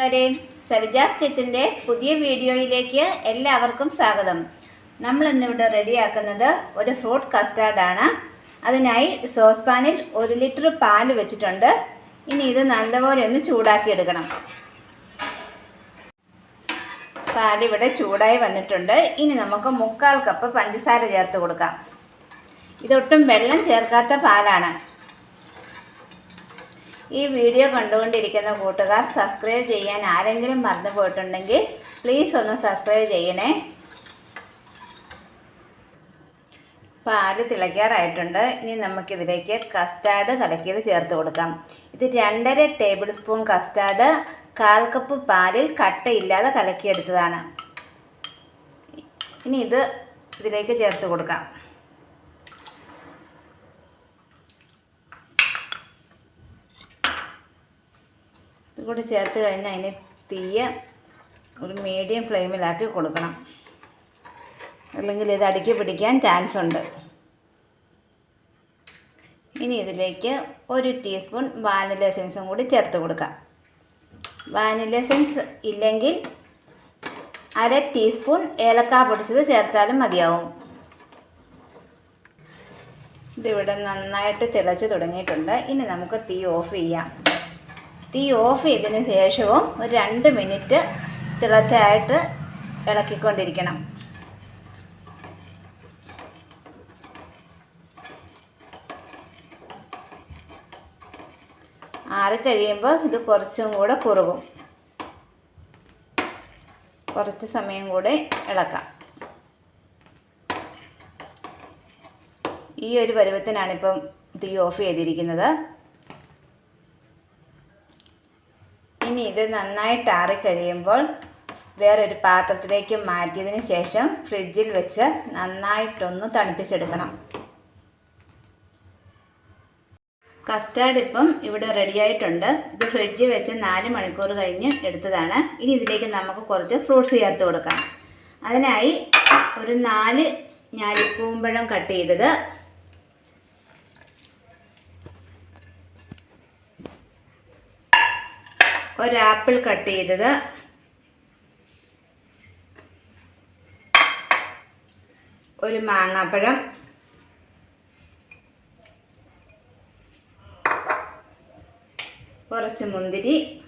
കൂട്ടുകാരെ സരിജാസ് കിച്ചന്റെ പുതിയ വീഡിയോയിലേക്ക് എല്ലാവർക്കും സ്വാഗതം. നമ്മൾ ഇന്നിവിടെ റെഡിയാക്കുന്നത് ഒരു ഫ്രൂട്ട് കസ്റ്റാർഡാണ്. അതിനായി സോസ് പാനിൽ ഒരു ലിറ്റർ പാൽ വെച്ചിട്ടുണ്ട്. ഇനി ഇത് നല്ലപോലെ ഒന്ന് ചൂടാക്കിയെടുക്കണം. പാലിവിടെ ചൂടായി വന്നിട്ടുണ്ട്. ഇനി നമുക്ക് മുക്കാൽ കപ്പ് പഞ്ചസാര ചേർത്ത് കൊടുക്കാം. ഇതൊട്ടും വെള്ളം ചേർക്കാത്ത പാലാണ്. ഈ വീഡിയോ കണ്ടുകൊണ്ടിരിക്കുന്ന കൂട്ടുകാർ സബ്സ്ക്രൈബ് ചെയ്യാൻ ആരെങ്കിലും മറന്നു പോയിട്ടുണ്ടെങ്കിൽ പ്ലീസ് ഒന്ന് സബ്സ്ക്രൈബ് ചെയ്യണേ. പാൽ തിളയ്ക്കാറായിട്ടുണ്ട്? ഇനി നമുക്കിതിലേക്ക് കസ്റ്റാർഡ് കലക്കിയത് ചേർത്ത് കൊടുക്കാം. ഇത് രണ്ടര ടേബിൾ സ്പൂൺ കസ്റ്റാർഡ് കാൽ കപ്പ് പാലിൽ കട്ടയില്ലാതെ കലക്കിയെടുത്തതാണ്. ഇനി ഇത് ഇതിലേക്ക് ചേർത്ത് കൊടുക്കാം. കൂടി ചേർത്ത് കഴിഞ്ഞാൽ അതിന് തീയ ഒരു മീഡിയം ഫ്ലെയിമിലാക്കി കൊടുക്കണം. അല്ലെങ്കിൽ ഇത് അടുക്കി പിടിക്കാൻ ചാൻസ് ഉണ്ട്. ഇനി ഇതിലേക്ക് ഒരു ടീസ്പൂൺ വാനില എസൻസും കൂടി ചേർത്ത് കൊടുക്കാം. വാനില എസൻസ് ഇല്ലെങ്കിൽ അര ടീസ്പൂൺ ഏലക്ക പൊടിച്ചത് ചേർത്താലും മതിയാവും. ഇതിവിടെ നന്നായിട്ട് തിളച്ച് തുടങ്ങിയിട്ടുണ്ട്. ഇനി നമുക്ക് തീ ഓഫ് ചെയ്യാം. തീ ഓഫ് ചെയ്തതിന് ശേഷവും ഒരു രണ്ട് മിനിറ്റ് തിളച്ചായിട്ട് ഇളക്കിക്കൊണ്ടിരിക്കണം. ആറി കഴിയുമ്പോൾ ഇത് കുറച്ചും കൂടെ കുറുകും. കുറച്ച് സമയം കൂടെ ഇളക്കാം. ഈ ഒരു പരുവത്തിനാണ് ഇപ്പം തീ ഓഫ് ചെയ്തിരിക്കുന്നത്. ഇനി ഇത് നന്നായിട്ട് ആറിക്കഴിയുമ്പോൾ വേറൊരു പാത്രത്തിലേക്ക് മാറ്റിയതിന് ശേഷം ഫ്രിഡ്ജിൽ വെച്ച് നന്നായിട്ടൊന്ന് തണുപ്പിച്ചെടുക്കണം. കസ്റ്റാർഡ് ഇപ്പം ഇവിടെ റെഡിയായിട്ടുണ്ട് ഇത് ഫ്രിഡ്ജിൽ വെച്ച് നാല് മണിക്കൂർ കഴിഞ്ഞ് എടുത്തതാണ്. ഇനി ഇതിലേക്ക് നമുക്ക് കുറച്ച് ഫ്രൂട്ട്സ് ചേർത്ത് കൊടുക്കാം. അതിനായി ഒരു നാല് ഞാലിപ്പൂമ്പഴം കട്ട് ചെയ്തത് ഒരു ആപ്പിൾ കട്ട് ചെയ്തത്. ഒരു മാങ്ങാപ്പഴം. കുറച്ച് മുന്തിരി.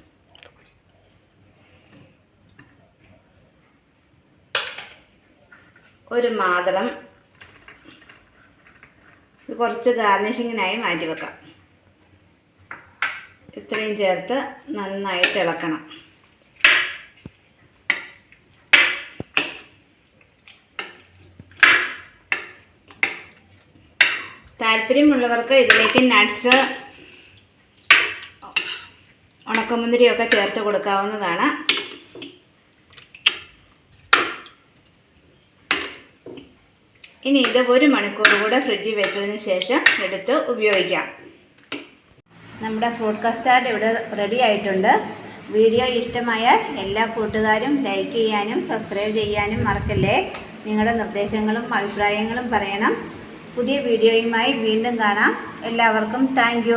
ഒരു മാതളം. കുറച്ച് ഗാർണിഷിങ്ങിനായി മാറ്റി വെക്കാം ഇത്രയും ചേർത്ത് നന്നായിട്ട് ഇളക്കണം. താല്പര്യമുള്ളവർക്ക് ഇതിലേക്ക് നട്ട്സ് ഉണക്കമുന്തിരിയൊക്കെ ചേർത്ത് കൊടുക്കാവുന്നതാണ്. ഇനി ഇത് ഒരു മണിക്കൂർ കൂടെ ഫ്രിഡ്ജിൽ വെച്ചതിന് ശേഷം എടുത്ത് ഉപയോഗിക്കാം. നമ്മുടെ ഫ്രൂട്ട് കസ്റ്റാർഡ് ഇവിടെ റെഡി ആയിട്ടുണ്ട്. വീഡിയോ ഇഷ്ടമായാൽ എല്ലാ കൂട്ടുകാരും ലൈക്ക് ചെയ്യാനും സബ്സ്ക്രൈബ് ചെയ്യാനും മറക്കല്ലേ? നിങ്ങളുടെ നിർദ്ദേശങ്ങളും അഭിപ്രായങ്ങളും പറയണം. പുതിയ വീഡിയോയുമായി വീണ്ടും കാണാം. എല്ലാവർക്കും താങ്ക്